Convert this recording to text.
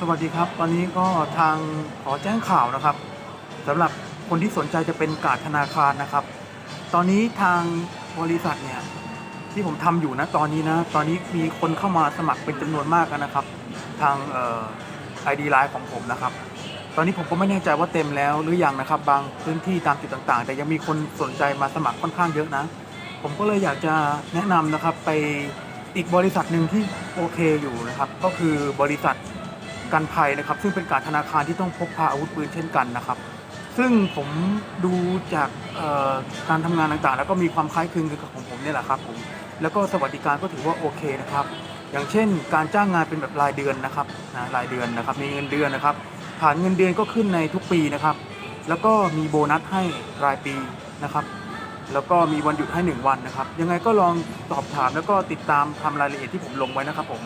สวัสดีครับตอนนี้ก็ทางขอแจ้งข่าวนะครับสำหรับคนที่สนใจจะเป็นการดธนาคารนะครับ ตอนนี้ทางบริษัทเนี่ยที่ผมทำอยู่นะตอนนี้นะตอนนี้มีคนเข้ามาสมัครเป็นจำนวนมากนะครับ ทางเอ่อไอดีไลน์ของผมนะครับ ตอนนี้ผมก็ไม่แน่ใจว่าเต็มแล้วหรือยังนะครับ บางพื้นที่ตามจุดต่างๆ แต่ยังมีคนสนใจมาสมัครค่อนข้างเยอะนะ ผมก็เลยอยากจะแนะนำนะครับไปอีกบริษัทหนึ่งที่โอเคอยู่นะครับ ก็คือบริษัท กันภัยนะครับ ซึ่งเป็นการธนาคารที่ต้องพกพาอาวุธปืนเช่นกันนะครับ ซึ่งผมดูจากการทำงานต่างๆ แล้วก็มีความคล้ายคลึงกับของผมเนี่ยแหละครับผมแล้วก็สวัสดิการก็ถือว่าโอเคนะครับ อย่างเช่น การจ้างงานเป็นแบบรายเดือนนะครับนะรายเดือนนะครับมีเงินเดือนนะครับฐานเงินเดือนก็ขึ้นในทุกปีนะครับ แล้วก็มีโบนัสให้รายปีนะครับ แล้วก็มีวันหยุดให้ 1 วันนะครับ ยังไงก็ลองสอบถามแล้วก็ติดตามทำรายละเอียดที่ผมลงไว้นะครับผม